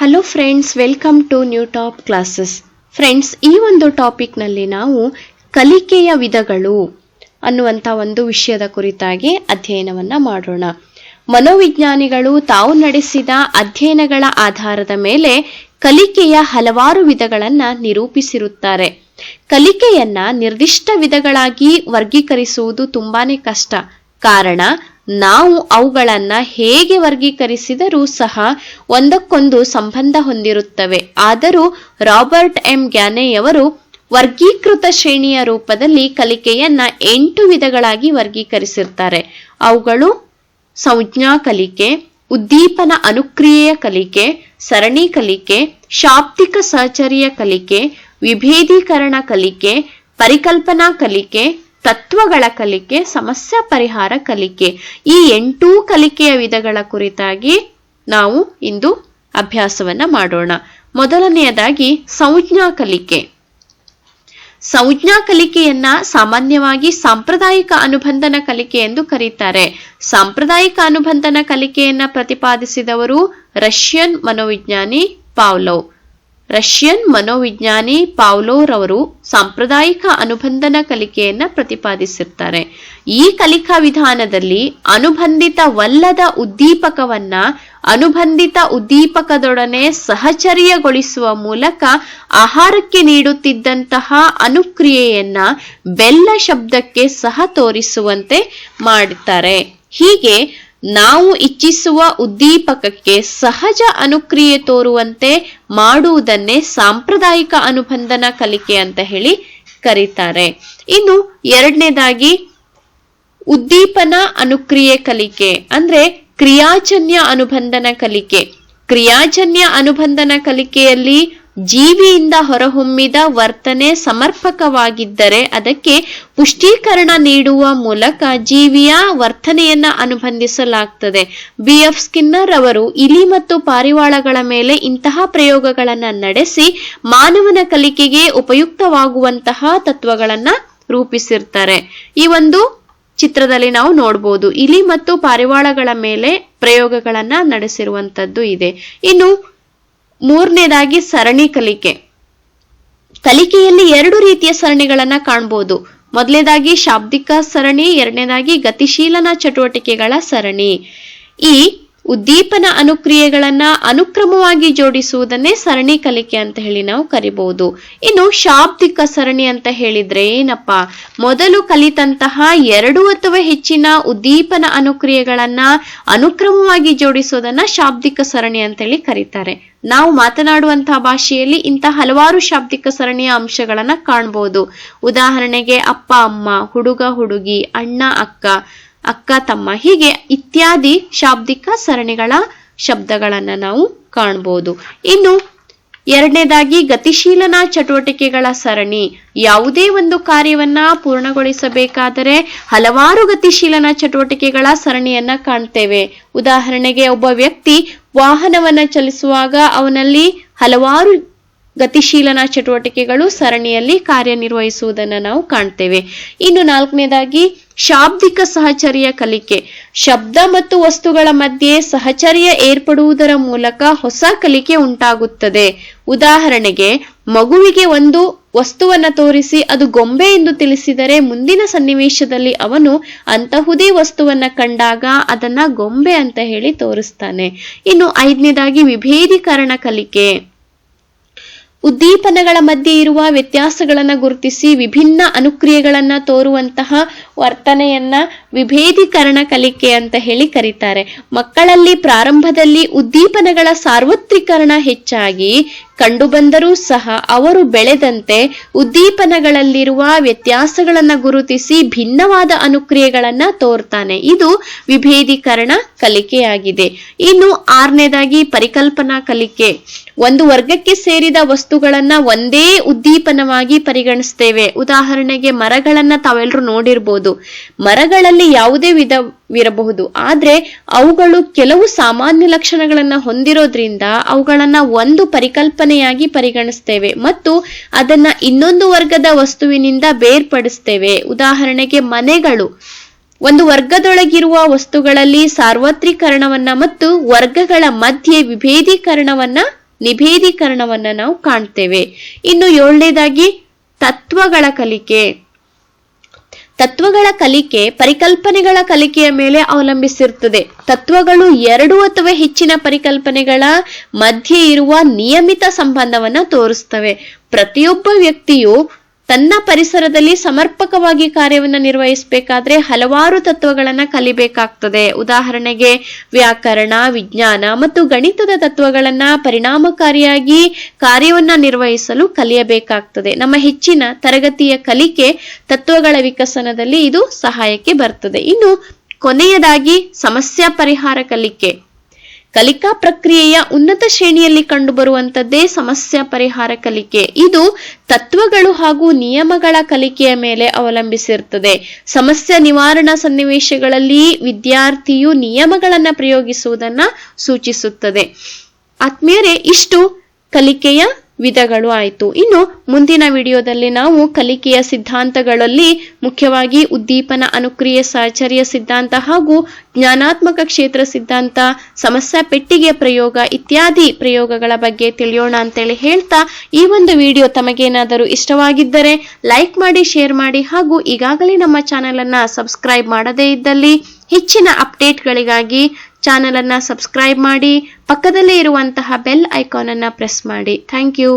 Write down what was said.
Hello friends welcome to new top classes friends ಈ ಒಂದು ಟಾಪಿಕ್ನಲ್ಲಿ ನಾವು ಕಲಿಕೆಯ ವಿಧಗಳು ಅನ್ನುವಂಥ ಒಂದು ವಿಷಯದ ಕುರಿತಾಗಿ ಅಧ್ಯಯನವನ್ನು ಮಾಡೋಣ. ಮನೋವಿಜ್ಞಾನಿಗಳು ತಾವು ನಡೆಸಿದ ಅಧ್ಯಯನಗಳ ಆಧಾರದ ಮೇಲೆ ಕಲಿಕೆಯ ಹಲವಾರು ವಿಧಗಳನ್ನು ನಿರೂಪಿಸಿರುತ್ತಾರೆ. ಕಲಿಕೆಯನ್ನ ನಿರ್ದಿಷ್ಟ ವಿಧಗಳಾಗಿ ವರ್ಗೀಕರಿಸುವುದು ತುಂಬಾನೇ ಕಷ್ಟ. ಕಾರಣ ನಾವು ಅವುಗಳನ್ನು ಹೇಗೆ ವರ್ಗೀಕರಿಸಿದರೂ ಸಹ ಒಂದಕ್ಕೊಂದು ಸಂಬಂಧ ಹೊಂದಿರುತ್ತವೆ. ಆದರೂ ರಾಬರ್ಟ್ ಎಂ ಗ್ಯಾನೆಯವರು ವರ್ಗೀಕೃತ ಶ್ರೇಣಿಯ ರೂಪದಲ್ಲಿ ಕಲಿಕೆಯನ್ನ ಎಂಟು ವಿಧಗಳಾಗಿ ವರ್ಗೀಕರಿಸಿರ್ತಾರೆ. ಅವುಗಳು ಸಂಜ್ಞಾ ಕಲಿಕೆ, ಉದ್ದೀಪನ ಅನುಕ್ರಿಯೆಯ ಕಲಿಕೆ, ಸರಣಿ ಕಲಿಕೆ, ಶಾಬ್ದಿಕ ಸಹಚರ್ಯ ಕಲಿಕೆ, ವಿಭೇದೀಕರಣ ಕಲಿಕೆ, ಪರಿಕಲ್ಪನಾ ಕಲಿಕೆ ತತ್ವಗಳ ಕಲಿಕೆ, ಸಮಸ್ಯೆ ಪರಿಹಾರ ಕಲಿಕೆ. ಈ ಎಂಟೂ ಕಲಿಕೆಯ ವಿಧಗಳ ಕುರಿತಾಗಿ ನಾವು ಇಂದು ಅಭ್ಯಾಸವನ್ನ ಮಾಡೋಣ. ಮೊದಲನೆಯದಾಗಿ ಸಂಜ್ಞಾ ಕಲಿಕೆ. ಸಂಜ್ಞಾ ಕಲಿಕೆಯನ್ನ ಸಾಮಾನ್ಯವಾಗಿ ಸಾಂಪ್ರದಾಯಿಕ ಅನುಬಂಧನ ಕಲಿಕೆ ಎಂದು ಕರೀತಾರೆ. ಸಾಂಪ್ರದಾಯಿಕ ಅನುಬಂಧನ ಕಲಿಕೆಯನ್ನ ಪ್ರತಿಪಾದಿಸಿದವರು ರಷ್ಯನ್ ಮನೋವಿಜ್ಞಾನಿ ಪಾವ್ಲೋವ್ ರಷ್ಯನ್ ಮನೋವಿಜ್ಞಾನಿ ಪಾವ್ಲೋರವರು ಸಾಂಪ್ರದಾಯಿಕ ಅನುಬಂಧನ ಕಲಿಕೆಯನ್ನು ಪ್ರತಿಪಾದಿಸಿರ್ತಾರೆ. ಈ ಕಲಿಕಾ ವಿಧಾನದಲ್ಲಿ ಅನುಬಂಧಿತವಲ್ಲದ ಉದ್ದೀಪಕವನ್ನ ಅನುಬಂಧಿತ ಉದ್ದೀಪಕದೊಡನೆ ಸಹಚರ್ಯಗೊಳಿಸುವ ಮೂಲಕ ಆಹಾರಕ್ಕೆ ನೀಡುತ್ತಿದ್ದಂತಹ ಅನುಕ್ರಿಯೆಯನ್ನ ಬೆಲ್ಲ ಶಬ್ದಕ್ಕೆ ಸಹ ತೋರಿಸುವಂತೆ ಮಾಡುತ್ತಾರೆ ಹೀಗೆ ನಾವು ಇಚ್ಛಿಸುವ ಉದ್ದೀಪಕಕ್ಕೆ ಸಹಜ ಅನುಕ್ರಿಯೆ ತೋರುವಂತೆ ಮಾಡುವುದನ್ನೇ ಸಾಂಪ್ರದಾಯಿಕ ಅನುಬಂಧನ ಕಲಿಕೆ ಅಂತ ಹೇಳಿ ಕರೀತಾರೆ. ಇನ್ನು ಎರಡನೇದಾಗಿ ಉದ್ದೀಪನ ಅನುಕ್ರಿಯೆ ಕಲಿಕೆ ಅಂದ್ರೆ ಕ್ರಿಯಾಜನ್ಯ ಅನುಬಂಧನ ಕಲಿಕೆ. ಕ್ರಿಯಾಜನ್ಯ ಅನುಬಂಧನ ಕಲಿಕೆಯಲ್ಲಿ ಜೀವಿಯಿಂದ ಹೊರಹೊಮ್ಮಿದ ವರ್ತನೆ ಸಮರ್ಪಕವಾಗಿದ್ದರೆ ಅದಕ್ಕೆ ಪುಷ್ಟೀಕರಣ ನೀಡುವ ಮೂಲಕ ಜೀವಿಯ ವರ್ತನೆಯನ್ನ ಅನುಬಂಧಿಸಲಾಗ್ತದೆ. ಬಿ. ಎಫ್. ಸ್ಕಿನ್ನರ್ ಅವರು ಇಲಿ ಮತ್ತು ಪಾರಿವಾಳಗಳ ಮೇಲೆ ಇಂತಹ ಪ್ರಯೋಗಗಳನ್ನು ನಡೆಸಿ ಮಾನವನ ಕಲಿಕೆಗೆ ಉಪಯುಕ್ತವಾಗುವಂತಹ ತತ್ವಗಳನ್ನ ರೂಪಿಸಿರ್ತಾರೆ. ಈ ಒಂದು ಚಿತ್ರದಲ್ಲಿ ನಾವು ನೋಡಬಹುದು ಇಲಿ ಮತ್ತು ಪಾರಿವಾಳಗಳ ಮೇಲೆ ಪ್ರಯೋಗಗಳನ್ನ ನಡೆಸಿರುವಂತದ್ದು ಇದೆ. ಇನ್ನು ಮೂರನೇದಾಗಿ ಸರಣಿ ಕಲಿಕೆ. ಕಲಿಕೆಯಲ್ಲಿ ಎರಡು ರೀತಿಯ ಸರಣಿಗಳನ್ನ ಕಾಣಬಹುದು ಮೊದಲನೇದಾಗಿ ಶಾಬ್ದಿಕ ಸರಣಿ, ಎರಡನೇದಾಗಿ ಗತಿಶೀಲನ ಚಟುವಟಿಕೆಗಳ ಸರಣಿ. ಈ ಉದ್ದೀಪನ ಅನುಕ್ರಿಯೆಗಳನ್ನ ಅನುಕ್ರಮವಾಗಿ ಜೋಡಿಸುವುದನ್ನೇ ಸರಣಿ ಕಲಿಕೆ ಅಂತ ಹೇಳಿ ನಾವು ಕರಿಬಹುದು. ಇನ್ನು ಶಾಬ್ದಿಕ ಸರಣಿ ಅಂತ ಹೇಳಿದ್ರೆ ಏನಪ್ಪಾ? ಮೊದಲು ಕಲಿತಂತಹ ಎರಡು ಅಥವಾ ಹೆಚ್ಚಿನ ಉದ್ದೀಪನ ಅನುಕ್ರಿಯೆಗಳನ್ನ ಅನುಕ್ರಮವಾಗಿ ಜೋಡಿಸೋದನ್ನ ಶಾಬ್ದಿಕ ಸರಣಿ ಅಂತ ಹೇಳಿ ಕರೀತಾರೆ. ನಾವು ಮಾತನಾಡುವಂತಹ ಭಾಷೆಯಲ್ಲಿ ಇಂತಹ ಹಲವಾರು ಶಾಬ್ದಿಕ ಸರಣಿಯ ಅಂಶಗಳನ್ನ ಕಾಣಬಹುದು ಉದಾಹರಣೆಗೆ ಅಪ್ಪ, ಅಮ್ಮ, ಹುಡುಗ, ಹುಡುಗಿ, ಅಣ್ಣ, ಅಕ್ಕ ಅಕ್ಕ, ತಮ್ಮ ಹೀಗೆ ಇತ್ಯಾದಿ ಶಾಬ್ದಿಕ ಸರಣಿಗಳ ಶಬ್ದಗಳನ್ನು ನಾವು ಕಾಣಬಹುದು ಇನ್ನು ಎರಡನೇದಾಗಿ ಗತಿಶೀಲನ ಚಟುವಟಿಕೆಗಳ ಸರಣಿ. ಯಾವುದೇ ಒಂದು ಕಾರ್ಯವನ್ನ ಪೂರ್ಣಗೊಳಿಸಬೇಕಾದರೆ ಹಲವಾರು ಗತಿಶೀಲನ ಚಟುವಟಿಕೆಗಳ ಸರಣಿಯನ್ನ ಕಾಣ್ತೇವೆ. ಉದಾಹರಣೆಗೆ ಒಬ್ಬ ವ್ಯಕ್ತಿ ವಾಹನವನ್ನ ಚಲಿಸುವಾಗ ಅವನಲ್ಲಿ ಹಲವಾರು ಗತಿಶೀಲನ ಚಟುವಟಿಕೆಗಳು ಸರಣಿಯಲ್ಲಿ ಕಾರ್ಯನಿರ್ವಹಿಸುವುದನ್ನು ನಾವು ಕಾಣ್ತೇವೆ. ಇನ್ನು ನಾಲ್ಕನೇದಾಗಿ, ಶಾಬ್ದಿಕ ಸಹಚರ್ಯ ಕಲಿಕೆ. ಶಬ್ದ ಮತ್ತು ವಸ್ತುಗಳ ಮಧ್ಯೆ ಸಹಚರ್ಯ ಏರ್ಪಡುವುದರ ಮೂಲಕ ಹೊಸ ಕಲಿಕೆ ಉಂಟಾಗುತ್ತದೆ. ಉದಾಹರಣೆಗೆ, ಮಗುವಿಗೆ ಒಂದು ವಸ್ತುವನ್ನ ತೋರಿಸಿ ಅದು ಗೊಂಬೆ ಎಂದು ತಿಳಿಸಿದರೆ ಮುಂದಿನ ಸನ್ನಿವೇಶದಲ್ಲಿ ಅವನು ಅಂತಹುದೇ ವಸ್ತುವನ್ನ ಕಂಡಾಗ ಅದನ್ನ ಗೊಂಬೆ ಅಂತ ಹೇಳಿ ತೋರಿಸ್ತಾನೆ. ಇನ್ನು ಐದನೇದಾಗಿ, ವಿಭೇದೀಕರಣ ಕಲಿಕೆ. ಉದ್ದೀಪನಗಳ ಮಧ್ಯೆ ಇರುವ ವ್ಯತ್ಯಾಸಗಳನ್ನ ಗುರುತಿಸಿ ವಿಭಿನ್ನ ಅನುಕ್ರಿಯೆಗಳನ್ನ ತೋರುವಂತಹ ವರ್ತನೆಯನ್ನ ವಿಭೇದೀಕರಣ ಕಲಿಕೆ ಅಂತ ಹೇಳಿ ಕರೀತಾರೆ. ಮಕ್ಕಳಲ್ಲಿ ಪ್ರಾರಂಭದಲ್ಲಿ ಉದ್ದೀಪನಗಳ ಸಾರ್ವತ್ರೀಕರಣ ಹೆಚ್ಚಾಗಿ ಕಂಡುಬಂದರೂ ಸಹ ಅವರು ಬೆಳೆದಂತೆ ಉದ್ದೀಪನಗಳಲ್ಲಿರುವ ವ್ಯತ್ಯಾಸಗಳನ್ನು ಗುರುತಿಸಿ ಭಿನ್ನವಾದ ಅನುಕ್ರಿಯೆಗಳನ್ನು ತೋರ್ತಾನೆ. ಇದು ವಿಭೇದೀಕರಣ ಕಲಿಕೆಯಾಗಿದೆ. ಇನ್ನು ಆರನೇದಾಗಿ ಪರಿಕಲ್ಪನಾ ಕಲಿಕೆ. ಒಂದು ವರ್ಗಕ್ಕೆ ಸೇರಿದ ವಸ್ತುಗಳನ್ನ ಒಂದೇ ಉದ್ದೀಪನವಾಗಿ ಪರಿಗಣಿಸ್ತೇವೆ. ಉದಾಹರಣೆಗೆ ಮರಗಳನ್ನ ತಾವೆಲ್ಲರೂ ನೋಡಿರ್ಬೋದು. ಮರಗಳಲ್ಲಿ ಯಾವುದೇ ವಿಧವಿರಬಹುದು ಆದ್ರೆ ಅವುಗಳು ಕೆಲವು ಸಾಮಾನ್ಯ ಲಕ್ಷಣಗಳನ್ನ ಹೊಂದಿರೋದ್ರಿಂದ ಅವುಗಳನ್ನ ಒಂದು ಪರಿಕಲ್ಪನೆಯಾಗಿ ಪರಿಗಣಿಸ್ತೇವೆ ಮತ್ತು ಅದನ್ನ ಇನ್ನೊಂದು ವರ್ಗದ ವಸ್ತುವಿನಿಂದ ಬೇರ್ಪಡಿಸ್ತೇವೆ. ಉದಾಹರಣೆಗೆ ಮನೆಗಳು. ಒಂದು ವರ್ಗದೊಳಗಿರುವ ವಸ್ತುಗಳಲ್ಲಿ ಸಾರ್ವತ್ರೀಕರಣವನ್ನ ಮತ್ತು ವರ್ಗಗಳ ಮಧ್ಯೆ ವಿಭೇದೀಕರಣವನ್ನ, ನಿಭೇದೀಕರಣವನ್ನ ನಾವು ಕಾಣ್ತೇವೆ. ಇನ್ನು ಏಳನೇದಾಗಿ ತತ್ವಗಳ ಕಲಿಕೆ. ತತ್ವಗಳ ಕಲಿಕೆ, ಪರಿಕಲ್ಪನೆಗಳ ಕಲಿಕೆಯ ಮೇಲೆ ಅವಲಂಬಿಸಿರುತ್ತದೆ. ತತ್ವಗಳು ಎರಡು ಅಥವಾ ಹೆಚ್ಚಿನ ಪರಿಕಲ್ಪನೆಗಳ ಮಧ್ಯೆ ಇರುವ ನಿಯಮಿತ ಸಂಬಂಧವನ್ನ ತೋರಿಸ್ತವೆ. ಪ್ರತಿಯೊಬ್ಬ ವ್ಯಕ್ತಿಯು ತನ್ನ ಪರಿಸರದಲ್ಲಿ ಸಮರ್ಪಕವಾಗಿ ಕಾರ್ಯವನ್ನು ನಿರ್ವಹಿಸಬೇಕಾದ್ರೆ ಹಲವಾರು ತತ್ವಗಳನ್ನ ಕಲಿಬೇಕಾಗ್ತದೆ. ಉದಾಹರಣೆಗೆ ವ್ಯಾಕರಣ, ವಿಜ್ಞಾನ ಮತ್ತು ಗಣಿತದ ತತ್ವಗಳನ್ನ ಪರಿಣಾಮಕಾರಿಯಾಗಿ ಕಾರ್ಯವನ್ನ ನಿರ್ವಹಿಸಲು ಕಲಿಯಬೇಕಾಗ್ತದೆ. ನಮ್ಮ ಹೆಚ್ಚಿನ ತರಗತಿಯ ಕಲಿಕೆ ತತ್ವಗಳ ವಿಕಸನದಲ್ಲಿ ಇದು ಸಹಾಯಕ್ಕೆ ಬರ್ತದೆ. ಇನ್ನು ಕೊನೆಯದಾಗಿ ಸಮಸ್ಯಾ ಪರಿಹಾರ ಕಲಿಕೆ. ಕಲಿಕಾ ಪ್ರಕ್ರಿಯೆಯ ಉನ್ನತ ಶ್ರೇಣಿಯಲ್ಲಿ ಕಂಡುಬರುವಂಥದ್ದೇ ಸಮಸ್ಯಾ ಪರಿಹಾರ ಕಲಿಕೆ. ಇದು ತತ್ವಗಳು ಹಾಗೂ ನಿಯಮಗಳ ಕಲಿಕೆಯ ಮೇಲೆ ಅವಲಂಬಿಸಿರುತ್ತದೆ. ಸಮಸ್ಯೆ ನಿವಾರಣಾ ಸನ್ನಿವೇಶಗಳಲ್ಲಿ ವಿದ್ಯಾರ್ಥಿಯು ನಿಯಮಗಳನ್ನ ಪ್ರಯೋಗಿಸುವುದನ್ನ ಸೂಚಿಸುತ್ತದೆ. ಆತ್ಮೀಯರೇ, ಇಷ್ಟು ಕಲಿಕೆಯ ವಿಧಗಳು ಆಯಿತು. ಇನ್ನು ಮುಂದಿನ ವಿಡಿಯೋದಲ್ಲಿ ನಾವು ಕಲಿಕೆಯ ಸಿದ್ಧಾಂತಗಳಲ್ಲಿ ಮುಖ್ಯವಾಗಿ ಉದ್ದೀಪನ ಅನುಕ್ರಿಯೆ, ಸಾಚರ್ಯ ಸಿದ್ಧಾಂತ ಹಾಗೂ ಜ್ಞಾನಾತ್ಮಕ ಕ್ಷೇತ್ರ ಸಿದ್ಧಾಂತ, ಸಮಸ್ಯೆ ಪೆಟ್ಟಿಗೆ ಪ್ರಯೋಗ ಇತ್ಯಾದಿ ಪ್ರಯೋಗಗಳ ಬಗ್ಗೆ ತಿಳಿಯೋಣ ಅಂತೇಳಿ ಹೇಳ್ತಾ ಈ ಒಂದು ವಿಡಿಯೋ ತಮಗೇನಾದರೂ ಇಷ್ಟವಾಗಿದ್ದರೆ ಲೈಕ್ ಮಾಡಿ, ಶೇರ್ ಮಾಡಿ ಹಾಗೂ ಈಗಾಗಲೇ ನಮ್ಮ ಚಾನೆಲ್ ಸಬ್ಸ್ಕ್ರೈಬ್ ಮಾಡದೇ ಇದ್ದಲ್ಲಿ ಹೆಚ್ಚಿನ ಅಪ್ಡೇಟ್ಗಳಿಗಾಗಿ ಚಾನೆಲ್ ಅನ್ನ ಸಬ್ಸ್ಕ್ರೈಬ್ ಮಾಡಿ ಪಕ್ಕದಲ್ಲೇ ಇರುವಂತಹ ಬೆಲ್ ಐಕಾನನ್ನು ಪ್ರೆಸ್ ಮಾಡಿ. Thank you.